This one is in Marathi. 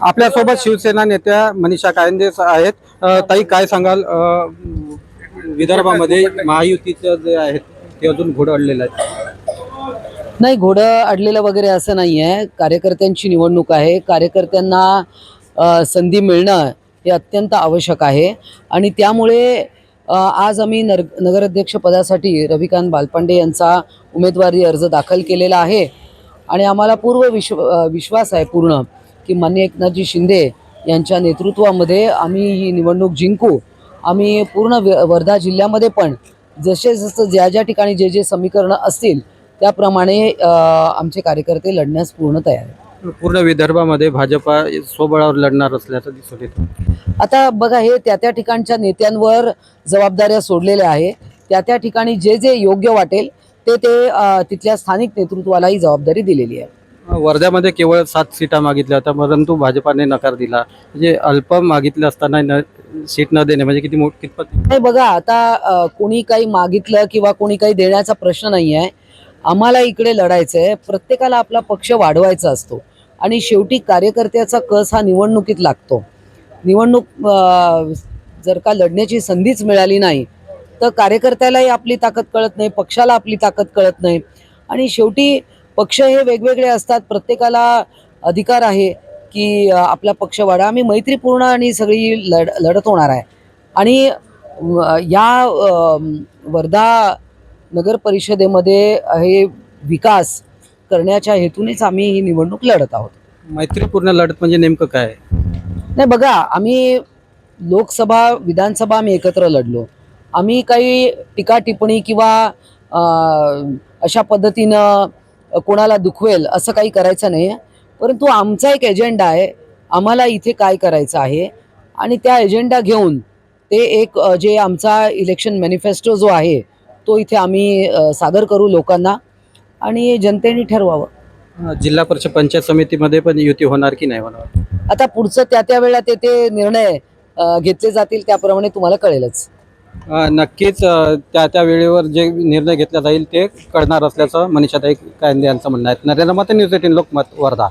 आपल्यासोबत शिवसेना नेत्या मनीषा कायंदे आहेत. ताई काय सांगाल? विदर्भामध्ये महायुतीचं जे आहेत ते अजून घोडं अडलेलं आहे. नाही घोडं अडलेलं वगैरे असं नाही आहे कार्यकर्त्यांची निवडणूक आहे. कार्यकर्त्यांना संधी मिळणं हे अत्यंत आवश्यक आहे. आणि त्यामुळे आज आम्ही नर नगराध्यक्षपदासाठी रविकांत बालपांडे यांचा उमेदवारी अर्ज दाखल केलेला आहे. आणि आम्हाला पूर्व विश्व विश्वास आहे पूर्ण. की मान्य एकनाथजी शिंदे यांच्या नेतृत्वामध्ये आम्ही ही निवडणूक जिंकू. आम्ही पूर्ण वर्धा जिल्ह्यामध्ये पण जसे जसं ज्या ज्या ठिकाणी जे जे समीकरणं असतील त्याप्रमाणे आमचे कार्यकर्ते लढण्यास पूर्ण तयार आहेत. पूर्ण विदर्भामध्ये भाजपा स्वबळावर लढणार असल्याचं दिसून येतं. आता बघा हे त्या त्या ठिकाणच्या नेत्यांवर जबाबदाऱ्या सोडलेल्या आहे. त्या त्या ठिकाणी जे जे योग्य वाटेल ते ते तिथल्या स्थानिक नेतृत्वालाही जबाबदारी दिलेली आहे. वर्ध्यामध्ये केवळ सात सीटा मागितल्या होत्या परंतु भाजपाने नकार दिला. म्हणजे अल्प मागितलं असताना न सीट न देणे म्हणजे किती मोठ कितपत? नाही बघा आता कोणी काही मागितलं किंवा कोणी काही देण्याचा प्रश्न नाही आहे आम्हाला इकडे लढायचं आहे प्रत्येकाला आपला पक्ष वाढवायचा असतो. आणि शेवटी कार्यकर्त्याचा कस हा निवडणुकीत लागतो. निवडणूक जर का लढण्याची संधीच मिळाली नाही तर कार्यकर्त्यालाही आपली ताकद कळत नाही पक्षाला आपली ताकद कळत नाही. आणि शेवटी पक्ष हे वेगवेगळे असतात. प्रत्येकाला अधिकार आहे की आपला पक्ष वाढा. आम्ही मैत्रीपूर्ण आणि सगळी लढ लढत होणार आहे. आणि या वर्धा नगर परिषदेमध्ये हे विकास करण्याच्या हेतूनेच आम्ही ही निवडणूक लढत आहोत. मैत्रीपूर्ण लढत म्हणजे नेमकं काय? नाही बघा आम्ही लोकसभा विधानसभा आम्ही एकत्र लढलो. आम्ही काही टीका टिप्पणी किंवा अशा पद्धतीनं कोणाला दुखवेल असं काही करायचं नाही परंतु आमचा एक एजेंडा आहे आम्हाला इथे काय करायचं आहे? आणि त्या एजेंडा घेऊन ते एक जे आमचा इलेक्शन मॅनिफेस्टो जो आहे तो इथे आम्ही सादर करू लोकांना. आणि जनतेने ठरवावं. जिल्हा परिषद पंचायत समितीमध्ये पण युती होणार की नाही होणार आता पुढचं त्या त्या वेळा ते ते निर्णय घेतले जातील त्याप्रमाणे तुम्हाला कळेलच. नक्कीच त्या त्या वेळेवर जे निर्णय घेतला जाईल ते कळणार असल्याचं मनीषाताई कायंदे यांचं म्हणणं आहे. नरेंद्र मते न्यूज एटीन लोकमत वर्धा.